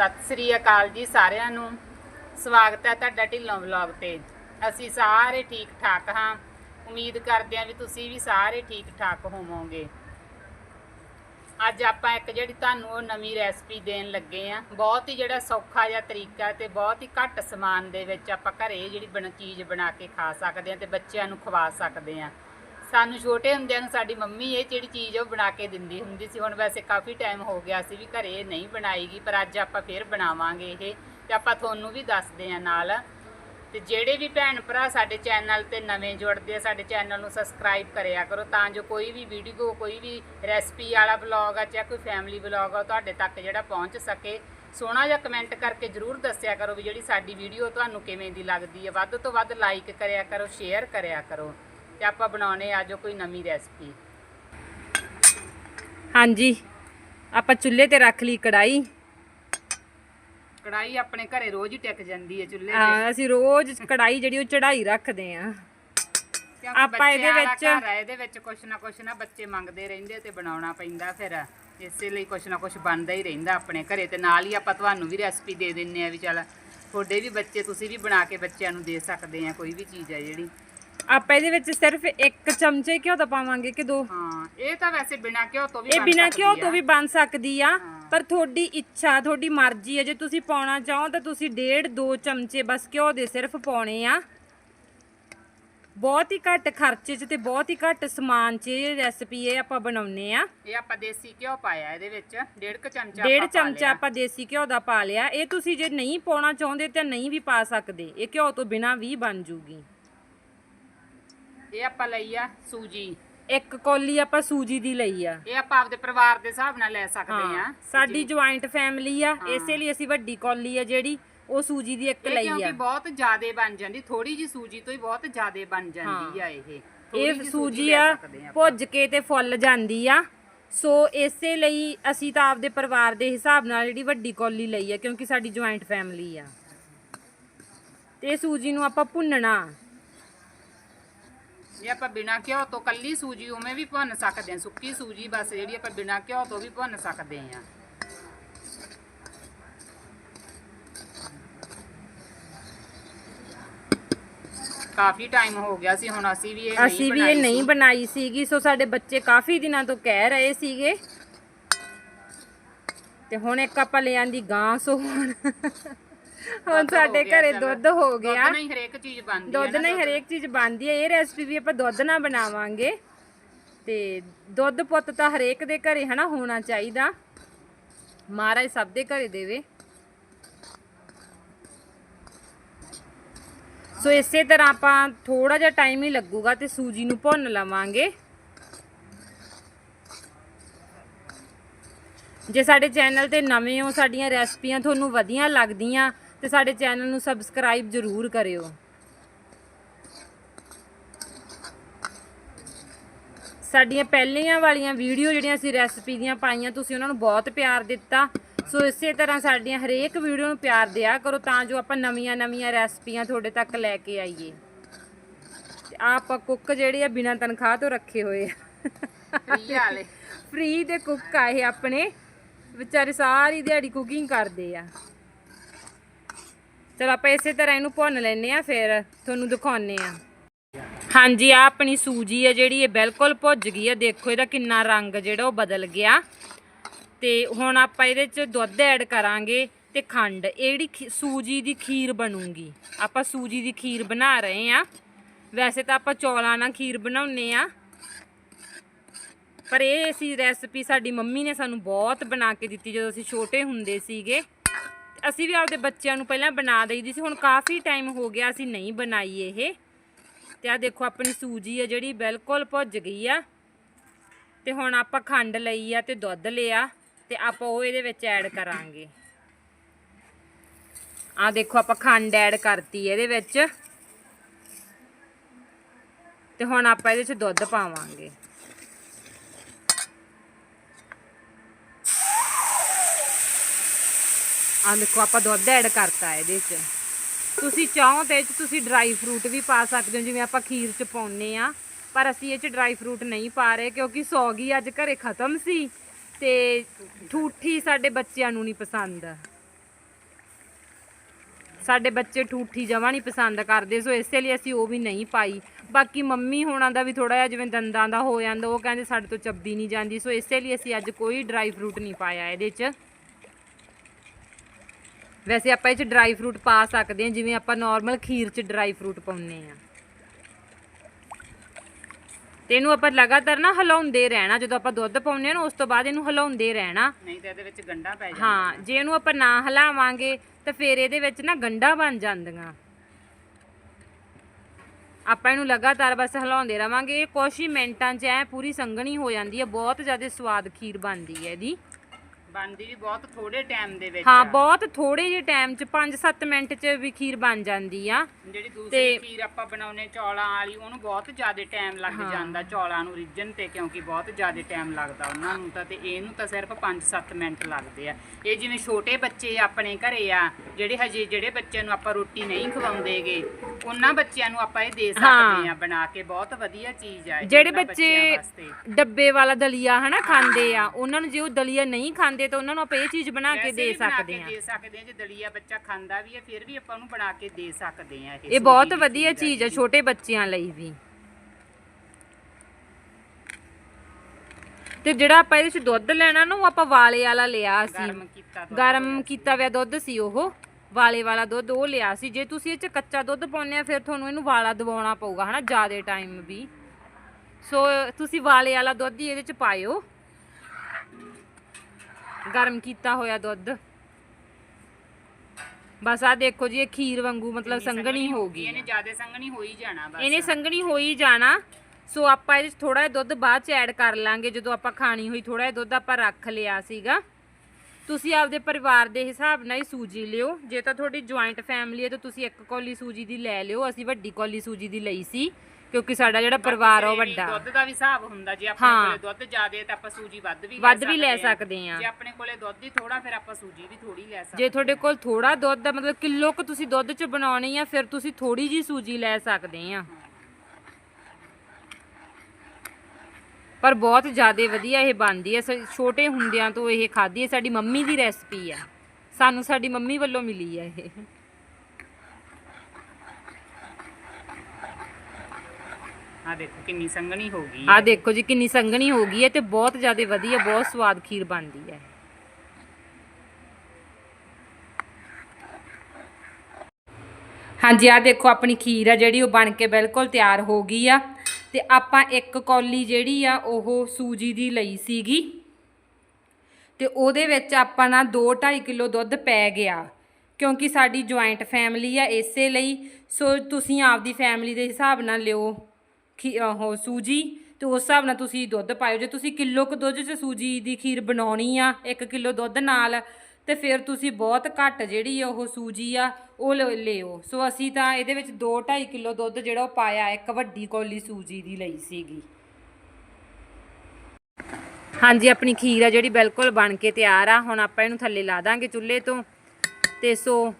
ਸਤਿ ਸ੍ਰੀ ਅਕਾਲ ਜੀ ਸਾਰਿਆਂ ਨੂੰ। ਸਵਾਗਤ ਹੈ ਤੁਹਾਡਾ ਢਿੱਲੋਂ ਵਲੌਗ ਤੇ। ਅਸੀਂ ਸਾਰੇ ਠੀਕ ਠਾਕ ਹਾਂ। ਉਮੀਦ ਕਰਦੇ ਹਾਂ ਵੀ ਤੁਸੀਂ ਵੀ ਸਾਰੇ ਠੀਕ ਠਾਕ ਹੋਵੋਗੇ। ਅੱਜ ਆਪਾਂ ਇੱਕ ਜਿਹੜੀ ਤੁਹਾਨੂੰ ਉਹ ਨਵੀਂ ਰੈਸਪੀ ਦੇਣ ਲੱਗੇ ਆ ਬਹੁਤ ਹੀ ਜਿਹੜਾ ਸੌਖਾ ਜਿਹਾ ਤਰੀਕਾ ਤੇ ਬਹੁਤ ਹੀ ਘੱਟ ਸਮਾਨ ਦੇ ਵਿੱਚ ਆਪਾਂ ਘਰੇ ਜਿਹੜੀ ਬਣ ਚੀਜ਼ ਬਣਾ ਕੇ ਖਾ ਸਕਦੇ ਆ ਤੇ ਬੱਚਿਆਂ ਨੂੰ ਖਵਾ ਸਕਦੇ ਆ ਸਾਨੂੰ ਛੋਟੇ ਹੁੰਦਿਆਂ ਨੂੰ ਸਾਡੀ ਮੰਮੀ ਇਹ ਜਿਹੜੀ ਚੀਜ਼ ਉਹ ਬਣਾ ਕੇ ਦਿੰਦੀ ਹੁੰਦੀ ਸੀ। ਹੁਣ ਵੈਸੇ ਕਾਫੀ ਟਾਈਮ ਹੋ ਗਿਆ ਸੀ ਵੀ ਘਰੇ ਨਹੀਂ ਬਣਾਈਗੀ, ਪਰ ਅੱਜ ਆਪਾਂ ਫੇਰ ਬਣਾਵਾਂਗੇ ਇਹ ਤੇ ਆਪਾਂ ਤੁਹਾਨੂੰ ਵੀ ਦੱਸਦੇ ਆ ਨਾਲ। ਤੇ ਜਿਹੜੇ ਵੀ ਭੈਣ ਭਰਾ ਸਾਡੇ ਚੈਨਲ ਤੇ ਨਵੇਂ ਜੁੜਦੇ ਆ, ਸਾਡੇ ਚੈਨਲ ਨੂੰ ਸਬਸਕ੍ਰਾਈਬ ਕਰਿਆ ਕਰੋ ਤਾਂ ਜੋ ਕੋਈ ਵੀ ਵੀਡੀਓ ਕੋਈ ਵੀ ਰੈਸਪੀ ਵਾਲਾ ਵਲੌਗ ਆ ਜਾਂ ਕੋਈ ਫੈਮਿਲੀ ਵਲੌਗ ਆ, ਉਹ ਤੁਹਾਡੇ ਤੱਕ ਜਿਹੜਾ ਪਹੁੰਚ ਸਕੇ। ਸੋਹਣਾ ਜਿਹਾ ਕਮੈਂਟ ਕਰਕੇ ਜਰੂਰ ਦੱਸਿਆ ਕਰੋ ਵੀ ਜਿਹੜੀ ਸਾਡੀ ਵੀਡੀਓ ਤੁਹਾਨੂੰ ਕਿਵੇਂ ਦੀ ਲੱਗਦੀ ਹੈ ਵੱਧ ਤੋਂ ਵੱਧ ਲਾਈਕ ਕਰਿਆ ਕਰੋ ਸ਼ੇਅਰ ਕਰਿਆ ਕਰੋ। ਤੇ ਆਪਾਂ ਬਣਾਉਣੇ ਆ ਜੋ ਕੋਈ ਨਵੀਂ ਰੈਸਪੀ ਹਾਂਜੀ। ਆਪਾਂ ਚੁੱਲ੍ਹੇ ਤੇ ਰੱਖ ਲਈ ਕੜਾਈ ਕੜਾਈ ਆਪਣੇ ਘਰੇ ਰੋਜ਼ ਹੀ ਟਿਕ ਜਾਂਦੀ ਹੈ ਚੁੱਲ੍ਹੇ ਤੇ। ਹਾਂ ਅਸੀਂ ਰੋਜ਼ ਕੜਾਈ ਜਿਹੜੀ ਉਹ ਚੜਾਈ ਰੱਖਦੇ ਆ ਕਿਉਂਕਿ ਆਪਾਂ ਇਹਦੇ ਵਾਲਾ ਵਿੱਚ- ਘਰ ਆ, ਇਹਦੇ ਵਿੱਚ ਕੁਛ ਨਾ ਕੁਛ ਨਾ ਬੱਚੇ ਮੰਗਦੇ ਰਹਿੰਦੇ ਤੇ ਬਣਾਉਣਾ ਪੈਂਦਾ ਫਿਰ। ਇਸੇ ਲਈ ਕੁਛ ਨਾ ਕੁਛ ਬਣਦਾ ਹੀ ਰਹਿੰਦਾ ਆਪਣੇ ਘਰੇ ਤੇ ਨਾਲ ਹੀ ਆਪਾਂ ਤੁਹਾਨੂੰ ਵੀ ਰੈਸਪੀ ਦੇ ਦਿੰਨੇ ਆ ਵੀ ਚੱਲ ਤੁਹਾਡੇ ਵੀ ਬੱਚੇ ਤੁਸੀਂ ਵੀ ਬਣਾ ਕੇ ਬੱਚਿਆਂ ਨੂੰ ਦੇ ਸਕਦੇ ਆ ਕੋਈ ਵੀ ਚੀਜ਼ ਹੈ ਜਿਹੜੀ। ਆਪਾਂ ਇਹਦੇ ਵਿੱਚ ਸਿਰਫ ਇੱਕ ਚਮਚੇ ਘਿਓ ਤਾਂ ਪਾਵਾਂਗੇ ਕਿ ਦੋ? ਹਾਂ ਇਹ ਤਾਂ ਵੈਸੇ ਬਿਨਾ ਘਿਓ ਤੋਂ ਵੀ ਇਹ ਬਣ ਬਿਨਾ ਸਕਦੀ ਘਿਓ ਆ। ਤੋਂ ਵੀ ਬਣ ਸਕਦੀ ਆ। ਪਰ ਤੁਹਾਡੀ ਇੱਛਾ ਤੁਹਾਡੀ ਮਰਜ਼ੀ ਹੈ ਜੇ ਤੁਸੀਂ ਪਾਉਣਾ ਚਾਹੋ ਤਾਂ ਤੁਸੀਂ ਡੇਢ ਦੋ ਚਮਚੇ ਬਸ ਘਿਓ ਦੇ ਸਿਰਫ ਪਾਉਣੇ ਆ। ਬਹੁਤ ਹੀ ਘੱਟ ਖਰਚੇ 'ਚ ਤੇ ਬਹੁਤ ਹੀ ਘੱਟ ਸਮਾਨ 'ਚ ਇਹ ਰੈਸਪੀ ਇਹ ਆਪਾਂ ਬਣਾਉਨੇ ਆ। ਇਹ ਆਪਾਂ ਦੇਸੀ ਘਿਓ ਪਾਇਆ ਇਹਦੇ ਵਿੱਚ। ਡੇਢ ਕੁ ਚਮਚਾ ਡੇਢ ਆਪਾਂ ਪਾ ਚਮਚਾ ਲਿਆ। ਆਪਾਂ ਦੇਸੀ ਘਿਓ ਦਾ ਪਾ ਲਿਆ। ਇਹ ਤੁਸੀਂ ਜੇ ਨਹੀਂ ਪਾਉਣਾ ਚਾਹੁੰਦੇ ਤਾਂ ਨਹੀਂ ਵੀ ਪਾ ਸਕਦੇ। ਇਹ ਘਿਓ ਤੋਂ ਬਿਨਾ ਵੀ ਬਣ ਜੂਗੀ। ਇਹ ਆਪਾਂ ਲਈ ਆ ਸੂਜੀ। ਇੱਕ ਕੌਲੀ ਆਪਾਂ ਸੂਜੀ ਦੀ ਲਈ ਆ। ਇਹ ਆਪਾਂ ਆਪਦੇ ਪਰਿਵਾਰ ਦੇ ਹਿਸਾਬ ਨਾਲ ਲੈ ਸਕਦੇ ਆ ਸਾਡੀ ਜੁਆਇੰਟ ਫੈਮਿਲੀ ਆ ਇਸੇ ਲਈ ਅਸੀਂ ਵੱਡੀ ਕੌਲੀ ਆ ਜਿਹੜੀ ਉਹ ਸੂਜੀ ਦੀ ਇੱਕ ਲਈ ਕਿਉਂਕਿ ਆ ਬਹੁਤ ਜ਼ਿਆਦੇ ਬਣ ਜਾਂਦੀ ਥੋੜੀ ਜੀ ਸੂਜੀ ਤੋਂ ਹੀ ਬਹੁਤ ਜ਼ਿਆਦੇ ਬਣ ਜਾਂਦੀ ਆ ਇਹ। ਇਹ ਸੂਜੀ ਆ। ਭੁੱਜ ਕੇ ਤੇ ਫੁੱਲ ਜਾਂਦੀ ਆ। ਸੋ ਇਸੇ ਲਈ ਅਸੀਂ ਤਾਂ ਆਪਦੇ ਪਰਿਵਾਰ ਦੇ ਹਿਸਾਬ ਨਾਲ ਜਿਹੜੀ ਵੱਡੀ ਕੌਲੀ ਲਈ ਆ ਕਿਉਂਕਿ ਸਾਡੀ ਜੁਆਇੰਟ ਫੈਮਿਲੀ ਆ। ਤੇ ਸੂਜੀ ਨੂੰ ਆਪਾਂ ਭੁੰਨਣਾ। ਇਹ ਆਪਾਂ ਬਿਨਾ ਘਿਓ ਤੋਂ ਕੱਲੀ ਸੂਜੀ ਉਵੇਂ ਵੀ ਭੁੰਨ ਸਕਦੇ ਆ ਸੁੱਕੀ ਸੂਜੀ ਬਸ ਜਿਹੜੀ ਆਪਾਂ ਬਿਨਾ ਘਿਓ ਤੋਂ ਵੀ ਭੁੰਨ ਸਕਦੇ ਆ ਕਾਫੀ ਟਾਈਮ ਹੋ ਗਿਆ ਸੀ ਹੁਣ ਅਸੀਂ ਵੀ ਇਹ ਨਹੀਂ ਅਸੀਂ ਵੀ ਇਹ ਬਣਾਈ ਨਹੀਂ ਸੀ। ਬਣਾਈ ਸੀਗੀ ਸੋ ਸਾਡੇ ਬੱਚੇ ਕਾਫੀ ਦਿਨਾਂ ਤੋਂ ਕਹਿ ਰਹੇ ਸੀਗੇ। ਤੇ ਹੁਣ ਇੱਕ ਆਪਾਂ ਲੈ ਆਂਦੀ ਗਾਂ ਸੋ ਹੁਣ ਹੁਣ ਸਾਡੇ ਘਰੇ। ਦੁੱਧ ਹੋ ਗਿਆ ਦੁੱਧ ਨਾਲ ਹੀ ਹਰੇਕ ਚੀਜ਼ ਬਣਦੀ ਹੈ ਦੁੱਧ ਨਾਲ ਹੀ ਹਰੇਕ ਚੀਜ਼ ਬਣਦੀ ਹੈ ਇਹ ਰੈਸਪੀ ਵੀ ਆਪਾਂ ਦੁੱਧ ਨਾਲ ਬਣਾਵਾਂਗੇ। ਤੇ ਦੁੱਧ ਪੁੱਤ ਤਾਂ ਹਰੇਕ ਦੇ ਘਰੇ ਹਨਾ ਹੋਣਾ ਚਾਹੀਦਾ। ਮਹਾਰਾਜ ਸਭ ਦੇ ਘਰੇ ਦੇਵੇ। ਸੋ ਇਸੇ ਤਰ੍ਹਾਂ ਆਪਾਂ ਥੋੜਾ ਜਿਹਾ ਟਾਈਮ ਹੀ ਲੱਗੂਗਾ ਤੇ ਸੂਜੀ ਨੂੰ ਭੁੰਨ ਲਵਾਂਗੇ। ਜੇ ਸਾਡੇ ਚੈਨਲ ਤੇ ਨਵੇਂ ਹੋ ਸਾਡੀਆਂ ਰੈਸਪੀਆਂ ਤੁਹਾਨੂੰ ਵਧੀਆ ਲੱਗਦੀਆਂ ਤੇ ਸਾਡੇ ਚੈਨਲ ਨੂੰ ਸਬਸਕ੍ਰਾਈਬ ਜ਼ਰੂਰ ਕਰਿਓ। ਸਾਡੀਆਂ ਪਹਿਲੀਆਂ ਵਾਲੀਆਂ ਵੀਡੀਓ ਜਿਹੜੀਆਂ ਅਸੀਂ ਰੈਸਪੀ ਦੀਆਂ ਪਾਈਆਂ ਤੁਸੀਂ ਉਹਨਾਂ ਨੂੰ ਬਹੁਤ ਪਿਆਰ ਦਿੱਤਾ। ਸੋ ਇਸੇ ਤਰ੍ਹਾਂ ਸਾਡੀਆਂ ਹਰੇਕ ਵੀਡੀਓ ਨੂੰ ਪਿਆਰ ਦਿਆ ਕਰੋ ਤਾਂ ਜੋ ਆਪਾਂ ਨਵੀਆਂ-ਨਵੀਆਂ ਰੈਸਪੀਆਂ ਤੁਹਾਡੇ ਤੱਕ ਲੈ ਕੇ ਆਈਏ। ਆਪਾਂ ਕੁੱਕ ਜਿਹੜੇ ਆ ਬਿਨਾਂ ਤਨਖਾਹ ਤੋਂ ਰੱਖੇ ਹੋਏ ਆ। ਫਰੀ ਵਾਲੇ। ਫ੍ਰੀ ਦੇ ਕੁੱਕ ਆ ਇਹ ਆਪਣੇ। ਵਿਚਾਰੇ ਸਾਰੀ ਦਿਹਾੜੀ ਕੁਕਿੰਗ ਕਰਦੇ ਆ। ਚਲੋ ਆਪਾਂ ਇਸੇ ਤਰ੍ਹਾਂ ਇਹਨੂੰ ਭੁੰਨ ਲੈਨੇ ਆ ਫਿਰ ਤੁਹਾਨੂੰ ਦਿਖਾਉਨੇ ਆ ਹਾਂਜੀ ਆ ਆਪਣੀ ਸੂਜੀ ਆ ਜਿਹੜੀ, ਇਹ ਬਿਲਕੁਲ ਭੁੱਜ ਗਈ ਆ। ਦੇਖੋ, ਇਹਦਾ ਕਿੰਨਾ ਰੰਗ ਜਿਹੜਾ ਉਹ ਬਦਲ ਗਿਆ। ਤੇ ਹੁਣ ਆਪਾਂ ਇਹਦੇ ਚ ਦੁੱਧ ਐਡ ਕਰਾਂਗੇ ਤੇ ਖੰਡ। ਇਹ ਜਿਹੜੀ ਖੀ- ਸੂਜੀ ਦੀ ਖੀਰ ਬਣੂਗੀ। ਆਪਾਂ ਸੂਜੀ ਦੀ ਖੀਰ ਬਣਾ ਰਹੇ ਆ ਵੈਸੇ ਤਾਂ ਆਪਾਂ ਚੌਲਾਂ ਨਾਲ ਖੀਰ ਬਣਾਉਨੇ ਆ ਪਰ ਇਹ ਸੀ ਰੈਸਪੀ ਸਾਡੀ ਮੰਮੀ ਨੇ ਸਾਨੂੰ ਬਹੁਤ ਬਣਾ ਕੇ ਦਿੱਤੀ, ਜਦੋਂ ਅਸੀਂ ਛੋਟੇ ਹੁੰਦੇ ਸੀਗੇ। ਅਸੀਂ ਵੀ ਆਪਦੇ ਬੱਚਿਆਂ ਨੂੰ ਪਹਿਲਾਂ ਬਣਾ ਦਈਦੀ ਸੀ, ਹੁਣ ਕਾਫੀ ਟਾਈਮ ਹੋ ਗਿਆ ਅਸੀਂ ਨਹੀਂ ਬਣਾਈ ਇਹ। ਤੇ ਆ ਦੇਖੋ ਆਪਣੀ ਸੂਜੀ ਆ ਜਿਹੜੀ ਬਿਲਕੁਲ ਭੁੱਜ ਗਈ ਆ। ਤੇ ਹੁਣ ਆਪਾਂ ਖੰਡ ਲਈ ਆ ਤੇ ਦੁੱਧ ਲਿਆ ਤੇ ਆਪਾਂ ਉਹ ਇਹਦੇ ਵਿੱਚ ਐਡ ਕਰਾਂਗੇ। ਆ ਦੇਖੋ ਆਪਾਂ ਖੰਡ ਐਡ ਕਰਤੀ ਇਹਦੇ ਵਿੱਚ। ਤੇ ਹੁਣ ਆਪਾਂ ਇਹਦੇ ਵਿੱਚ ਦੁੱਧ ਪਾਵਾਂਗੇ। ਆ ਦੇਖੋ ਆਪਾਂ ਦੁੱਧ ਐਡ ਕਰਤਾ ਇਹਦੇ 'ਚ। ਤੁਸੀਂ ਚਾਹੋ ਤੇ ਇਹ 'ਚ ਤੁਸੀਂ ਡਰਾਈ ਫਰੂਟ ਵੀ ਪਾ ਸਕਦੇ ਹੋ, ਜਿਵੇਂ ਆਪਾਂ ਖੀਰ 'ਚ ਪਾਉਨੇ ਆ ਪਰ ਅਸੀਂ ਇਹ 'ਚ ਡਰਾਈ ਫਰੂਟ ਨਹੀਂ ਪਾ ਰਹੇ, ਕਿਉਂਕਿ ਸੌਗੀ ਅੱਜ ਘਰੇ ਖਤਮ ਸੀ ਤੇ ਠੂਠੀ ਸਾਡੇ ਬੱਚਿਆਂ ਨੂੰ ਨਹੀਂ ਪਸੰਦ। ਸਾਡੇ ਬੱਚੇ ਠੂਠੀ ਜਮਾ ਨਹੀਂ ਪਸੰਦ ਕਰਦੇ, ਸੋ ਇਸੇ ਲਈ ਅਸੀਂ ਉਹ ਵੀ ਨਹੀਂ ਪਾਈ। ਬਾਕੀ ਮੰਮੀ ਹੋਣਾ ਦਾ ਵੀ ਥੋੜਾ ਜਿਹਾ ਜਿਵੇਂ ਦੰਦਾਂ ਦਾ ਹੋ ਜਾਂਦਾ, ਉਹ ਕਹਿੰਦੇ ਸਾਡੇ ਤੋਂ ਚੱਬੀ ਨਹੀਂ ਜਾਂਦੀ, ਸੋ ਇਸੇ ਲਈ ਅਸੀਂ ਅੱਜ ਕੋਈ ਡਰਾਈ ਫਰੂਟ ਨਹੀਂ ਪਾਇਆ ਇਹਦੇ 'ਚ। ਵੈਸੇ ਆਪਾਂ ਇਹ 'ਚ ਡਰਾਈ ਫਰੂਟ ਪਾ ਸਕਦੇ ਹਾਂ ਜਿਵੇਂ ਆਪਾਂ ਨਾਰਮਲ ਖੀਰ 'ਚ ਡਰਾਈ ਫਰੂਟ ਪਾਉਂਦੇ ਆ ਤੇ ਇਹਨੂੰ ਆਪਾਂ ਲਗਾਤਾਰ ਨਾ ਹਿਲਾਉਂਦੇ ਰਹਿਣਾ ਜਦੋਂ ਆਪਾਂ ਦੁੱਧ ਪਾਉਂਦੇ ਆ ਨਾ ਉਸ ਤੋਂ ਬਾਅਦ ਇਹਨੂੰ ਹਿਲਾਉਂਦੇ ਰਹਿਣਾ। ਨਹੀਂ ਤਾਂ ਇਹਦੇ ਵਿੱਚ ਗੰਢਾਂ ਪੈ ਜਾਂਦੀਆਂ ਹਾਂ ਜੇ ਇਹਨੂੰ ਆਪਾਂ ਨਾ ਹਿਲਾਵਾਂਗੇ ਤਾਂ ਫਿਰ ਇਹਦੇ ਵਿੱਚ ਨਾ ਗੰਢਾਂ ਬਣ ਜਾਂਦੀਆਂ। ਆਪਾਂ ਇਹਨੂੰ ਲਗਾਤਾਰ ਬਸ ਹਿਲਾਉਂਦੇ ਰਵਾਂਗੇ। ਕੁਛ ਹੀ ਮਿੰਟਾਂ 'ਚ ਐ ਪੂਰੀ ਸੰਘਣੀ ਹੋ ਜਾਂਦੀ ਹੈ ਬਹੁਤ ਜ਼ਿਆਦਾ ਸਵਾਦ ਖੀਰ ਬਣਦੀ ਹੈ ਇਹਦੀ। ਬਣਦੀ ਵੀ ਬਹੁਤ ਥੋੜੇ ਟਾਈਮ ਦੇ ਵਿੱਚ ਹਾਂ ਆ। ਬਹੁਤ ਥੋੜੇ ਜਿਹੇ ਟਾਈਮ 'ਚ 5-7 ਮਿੰਟ 'ਚ ਵੀ ਖੀਰ ਬਣ ਜਾਂਦੀ ਆ। ਜਿਹੜੀ ਦੂਸਰੀ ਖੀਰ ਆਪਾਂ ਬਣਾਉਨੇ ਚੌਲਾਂ ਵਾਲੀ ਉਹਨੂੰ ਬਹੁਤ ਜ਼ਿਆਦਾ ਟਾਈਮ ਲੱਗ ਜਾਂਦਾ ਚੌਲਾਂ ਨੂੰ ਰਿੱਝਣ ਤੇ ਕਿਉਂਕਿ ਬਹੁਤ ਜ਼ਿਆਦਾ ਟਾਈਮ ਲੱਗਦਾ ਉਹਨਾਂ ਨੂੰ ਤਾਂ ਤੇ ਇਹਨੂੰ ਤਾਂ ਸਿਰਫ 5-7 ਮਿੰਟ ਲੱਗਦੇ ਆ। ਇਹ ਜਿਵੇਂ ਛੋਟੇ ਬੱਚੇ ਆਪਣੇ ਘਰੇ ਆ ਜਿਹੜੇ ਹਜੇ ਜਿਹੜੇ ਬੱਚਿਆਂ ਨੂੰ ਆਪਾਂ ਰੋਟੀ ਨਹੀਂ ਖਵਾਉਂਦੇਗੇ ਉਹਨਾਂ ਬੱਚਿਆਂ ਨੂੰ ਆਪਾਂ ਇਹ ਦੇ ਸਕਦੇ ਆ ਬਣਾ ਕੇ ਬਹੁਤ ਵਧੀਆ ਚੀਜ਼ ਆ ਜਿਹੜੇ ਬੱਚੇ। ਡੱਬੇ ਵਾਲਾ ਦਲੀਆ ਹਨਾ ਖਾਂਦੇ ਆ ਉਹਨਾਂ ਨੂੰ ਜੇ ਉਹ ਦਲੀਆ ਨਹੀਂ ਖਾਂਦੇ ਤਾਂ ਉਹਨਾਂ ਨੂੰ ਆਪਾਂ ਇਹ ਚੀਜ਼ ਬਣਾ ਕੇ ਦੇ ਸਕਦੇ ਆ ਦੇ ਸਕਦੇ ਆ ਜੇ ਦਲੀਆ ਬੱਚਾ ਖਾਂਦਾ ਵੀ ਹੈ ਫਿਰ ਵੀ ਆਪਾਂ ਉਹਨੂੰ ਬਣਾ ਕੇ ਦੇ ਸਕਦੇ ਆ ਇਹ ਬਹੁਤ ਵਧੀਆ ਚੀਜ਼ ਹੈ ਛੋਟੇ ਬੱਚਿਆਂ ਲਈ ਵੀ। ਤੇ ਜਿਹੜਾ ਆਪਾਂ ਇਹਦੇ ਚ ਦੁੱਧ ਲੈਣਾ ਨਾ ਉਹ ਆਪਾਂ ਵਾਲੇ ਵਾਲਾ ਲਿਆ ਸੀ। ਗਰਮ ਕੀਤਾ ਦੁੱਧ ਗਰਮ ਕੀਤਾ ਹੋਇਆ ਦੁੱਧ ਸੀ ਉਹ। ਵਾਲੇ ਵਾਲਾ ਦੁੱਧ ਉਹ ਲਿਆ ਸੀ। ਜੇ ਤੁਸੀਂ ਇਹ ਚ ਕੱਚਾ ਦੁੱਧ ਪਾਉਂਦੇ ਆ ਫਿਰ ਤੁਹਾਨੂੰ ਇਹਨੂੰ ਵਾਲਾ ਦਵਾਉਣਾ ਪਊਗਾ ਹਨਾ ਜ਼ਿਆਦਾ ਟਾਈਮ ਵੀ। ਸੋ ਤੁਸੀਂ ਵਾਲੇ ਵਾਲਾ ਦੁੱਧ ਹੀ ਇਹਦੇ ਚ ਪਾਇਓ। ਗਰਮ ਕੀਤਾ ਹੋਇਆ ਦੁੱਧ। ਬਸ ਆ ਦੇਖੋ ਜੀ ਇਹ ਖੀਰ ਵਾਂਗੂ ਮਤਲਬ ਸੰਘਣੀ ਹੋ ਗਈ ਇਹਨੇ ਜ਼ਿਆਦਾ ਸੰਘਣੀ ਹੋ ਹੀ ਜਾਣਾ ਬਸ। ਇਹਨੇ ਸੰਘਣੀ ਹੋ ਹੀ ਜਾਣਾ। ਸੋ ਆਪਾਂ ਇਹਦੇ 'ਚ ਥੋੜਾ ਜਿਹਾ ਦੁੱਧ ਬਾਅਦ ਚ ਐਡ ਕਰ ਲਾਂਗੇ ਜਦੋਂ ਆਪਾਂ ਖਾਣੀ ਹੋਈ ਥੋੜਾ ਜਿਹਾ ਦੁੱਧ ਆਪਾਂ ਰੱਖ ਲਿਆ ਸੀਗਾ। ਤੁਸੀਂ ਆਪਦੇ ਪਰਿਵਾਰ ਦੇ ਹਿਸਾਬ ਨਾਲ ਹੀ ਸੂਜੀ ਲਿਓ। ਜੇ ਤਾਂ ਤੁਹਾਡੀ ਜੁਆਇੰਟ ਫੈਮਿਲੀ ਹੈ ਤਾਂ ਤੁਸੀਂ ਇੱਕ ਕੌਲੀ ਸੂਜੀ ਦੀ ਲੈ ਲਿਓ। ਅਸੀਂ ਵੱਡੀ ਕੌਲੀ ਸੂਜੀ ਦੀ ਲਈ ਸੀ। ਕਿਉਂਕਿ ਸਾਡਾ ਜਿਹੜਾ ਪਰਿਵਾਰ ਆ ਉਹ ਵੱਡਾ। ਦੁੱਧ ਦਾ ਵੀ ਹਿਸਾਬ ਹੁੰਦਾ ਜੇ ਆਪਣੇ ਹਾਂ। ਕੋਲੇ ਦੁੱਧ ਜ਼ਿਆਦੇ ਤਾਂ ਆਪਾਂ ਸੂਜੀ ਵੱਧ ਵੀ ਵੱਧ ਵੀ ਲੈ ਸਕਦੇ ਆ। ਜੇ ਆਪਣੇ ਕੋਲੇ ਦੁੱਧ ਹੀ ਥੋੜਾ ਫਿਰ ਆਪਾਂ ਸੂਜੀ ਵੀ ਥੋੜੀ ਲੈ ਸਕਦੇ ਜੇ ਤੁਹਾਡੇ ਕੋਲ ਥੋੜਾ ਦੁੱਧ ਆ ਮਤਲਬ ਕਿਲੋ ਕੁ ਤੁਸੀਂ ਦੁੱਧ ਚ ਬਣਾਉਣੀ ਆ ਫਿਰ ਤੁਸੀਂ ਥੋੜੀ ਜੀ ਸੂਜੀ ਲੈ ਸਕਦੇ ਆ। ਪਰ ਬਹੁਤ ਜ਼ਿਆਦਾ ਵਧੀਆ ਇਹ ਬਣਦੀ ਹੈ ਸ- ਛੋਟੇ ਹੁੰਦਿਆਂ ਤੋਂ ਇਹ ਖਾਧੀ ਹੈ ਸਾਡੀ ਮੰਮੀ ਦੀ ਰੈਸਪੀ ਆ। ਸਾਨੂੰ ਸਾਡੀ ਮੰਮੀ ਵੱਲੋਂ ਮਿਲੀ ਹੈ ਇਹ। ਆ ਦੇਖੋ ਕਿੰਨੀ ਸੰਘਣੀ ਹੋ ਗਈ ਆ ਦੇਖੋ ਜੀ, ਕਿੰਨੀ ਸੰਘਣੀ ਹੋ ਗਈ ਹੈ ਤੇ ਬਹੁਤ ਜ਼ਿਆਦਾ ਵਧੀਆ, ਬਹੁਤ ਸਵਾਦ ਖੀਰ ਬਣਦੀ ਹੈ। ਹਾਂਜੀ ਆ ਦੇਖੋ ਆਪਣੀ ਖੀਰ ਆ ਜਿਹੜੀ, ਉਹ ਬਣ ਕੇ ਬਿਲਕੁਲ ਤਿਆਰ ਹੋ ਗਈ ਆ। ਤੇ ਆਪਾਂ ਇੱਕ ਕੌਲੀ ਜਿਹੜੀ ਆ, ਉਹ ਸੂਜੀ ਦੀ ਲਈ ਸੀਗੀ। ਤੇ ਉਹਦੇ ਵਿੱਚ ਆਪਾਂ ਨਾ 2.5 ਕਿਲੋ ਦੁੱਧ ਪੈ ਗਿਆ, ਕਿਉਂਕਿ ਸਾਡੀ ਜੁਆਇੰਟ ਫੈਮਿਲੀ ਆ ਇਸੇ ਲਈ। ਸੋ ਤੁਸੀਂ ਆਪਦੀ ਫੈਮਿਲੀ ਦੇ ਹਿਸਾਬ ਨਾਲ ਲਿਓ। ਉਹ ਸੂਜੀ, ਤੇ ਉਸ ਹਿਸਾਬ ਨਾਲ ਤੁਸੀਂ ਦੁੱਧ ਪਾਇਓ। ਜੇ ਤੁਸੀਂ ਕਿਲੋ ਕੁ ਦੁੱਧ 'ਚ ਸੂਜੀ ਦੀ ਖੀਰ ਬਣਾਉਣੀ ਆ 1 ਕਿਲੋ ਦੁੱਧ ਨਾਲ, ਤੇ ਫਿਰ ਤੁਸੀਂ ਬਹੁਤ ਘੱਟ ਜਿਹੜੀ ਉਹ ਸੂਜੀ ਆ, ਉਹ ਲ- ਲਿਓ। ਸੋ ਅਸੀਂ ਤਾਂ ਇਹਦੇ ਵਿੱਚ 2.5 ਕਿਲੋ ਦੁੱਧ ਜਿਹੜਾ ਉਹ ਪਾਇਆ, ਇੱਕ ਵੱਡੀ ਕੌਲੀ ਸੂਜੀ ਦੀ ਲਈ ਸੀਗੀ। ਹਾਂਜੀ, ਆਪਣੀ ਖੀਰ ਆ ਜਿਹੜੀ ਬਿਲਕੁਲ ਬਣ ਕੇ ਤਿਆਰ ਆ। ਹੁਣ ਆਪਾਂ ਇਹਨੂੰ ਥੱਲੇ ਲਾ ਦਾਂਗੇ ਚੁੱਲ੍ਹੇ ਤੋਂ। ਤੇ ਸੋ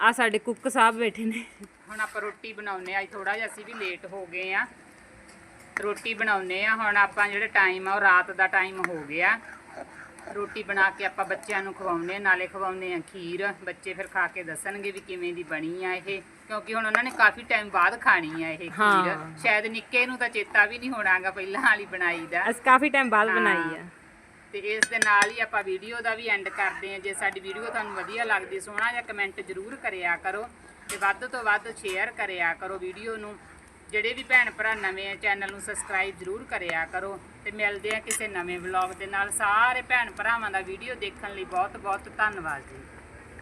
ਆ ਸਾਡੇ ਕੁੱਕ ਸਾਹਿਬ ਬੈਠੇ ਨੇ। ਹੁਣ ਆਪਾਂ ਰੋਟੀ ਬਣਾਉਨੇ ਆ ਅੱਜ ਥੋੜਾ ਜਿਹਾ ਅਸੀਂ ਵੀ ਲੇਟ ਹੋ ਗਏ ਆ ਰੋਟੀ ਬਣਾਉਨੇ ਆ ਹੁਣ ਆਪਾਂ ਜਿਹੜੇ ਟਾਈਮ ਆ ਉਹ ਰਾਤ ਦਾ ਟਾਈਮ ਹੋ ਗਿਆ। ਰੋਟੀ ਬਣਾ ਕੇ ਆਪਾਂ ਬੱਚਿਆਂ ਨੂੰ ਖਵਾਉਨੇ ਨਾਲੇ ਖਵਾਉਨੇ ਆ ਖੀਰ। ਬੱਚੇ ਫਿਰ ਖਾ ਕੇ ਦੱਸਣਗੇ ਵੀ ਕਿਵੇਂ ਦੀ ਬਣੀ ਆ ਇਹ ਕਿਉਂਕਿ ਹੁਣ ਉਹਨਾਂ ਨੇ ਕਾਫੀ ਟਾਈਮ ਬਾਅਦ ਖਾਣੀ ਆ ਇਹ ਖੀਰ। ਹਾਂ। ਸ਼ਾਇਦ ਨਿੱਕੇ ਨੂੰ ਤਾਂ ਚੇਤਾ ਵੀ ਨਹੀਂ ਹੋਣਾਗਾ ਪਹਿਲਾਂ ਵਾਲੀ ਬਣਾਈ ਦਾ। ਅਸੀਂ ਕਾਫੀ ਟਾਈਮ ਬਾਅਦ ਬਣਾਈ ਆ। ਤੇ ਇਸ ਦੇ ਨਾਲ ਹੀ ਆਪਾਂ ਵੀਡੀਓ ਦਾ ਵੀ ਐਂਡ ਕਰਦੇ ਹਾਂ। ਜੇ ਸਾਡੀ ਵੀਡੀਓ ਤੁਹਾਨੂੰ ਵਧੀਆ ਲੱਗਦੀ ਸੋਹਣਾ ਜਿਹਾ ਕਮੈਂਟ ਜ਼ਰੂਰ ਕਰਿਆ ਕਰੋ। ਤੇ ਵੱਧ ਤੋਂ ਵੱਧ ਸ਼ੇਅਰ ਕਰਿਆ ਕਰੋ ਵੀਡੀਓ ਨੂੰ। ਜਿਹੜੇ ਵੀ ਭੈਣ ਭਰਾ ਨਵੇਂ ਆ ਚੈਨਲ ਨੂੰ ਸਬਸਕ੍ਰਾਈਬ ਜ਼ਰੂਰ ਕਰਿਆ ਕਰੋ ਤੇ ਮਿਲਦੇ ਆ ਕਿਸੇ ਨਵੇਂ ਵਲੌਗ ਦੇ ਨਾਲ। ਸਾਰੇ ਭੈਣ ਭਰਾਵਾਂ ਦਾ ਵੀਡੀਓ ਦੇਖਣ ਲਈ ਬਹੁਤ ਬਹੁਤ ਧੰਨਵਾਦ ਜੀ।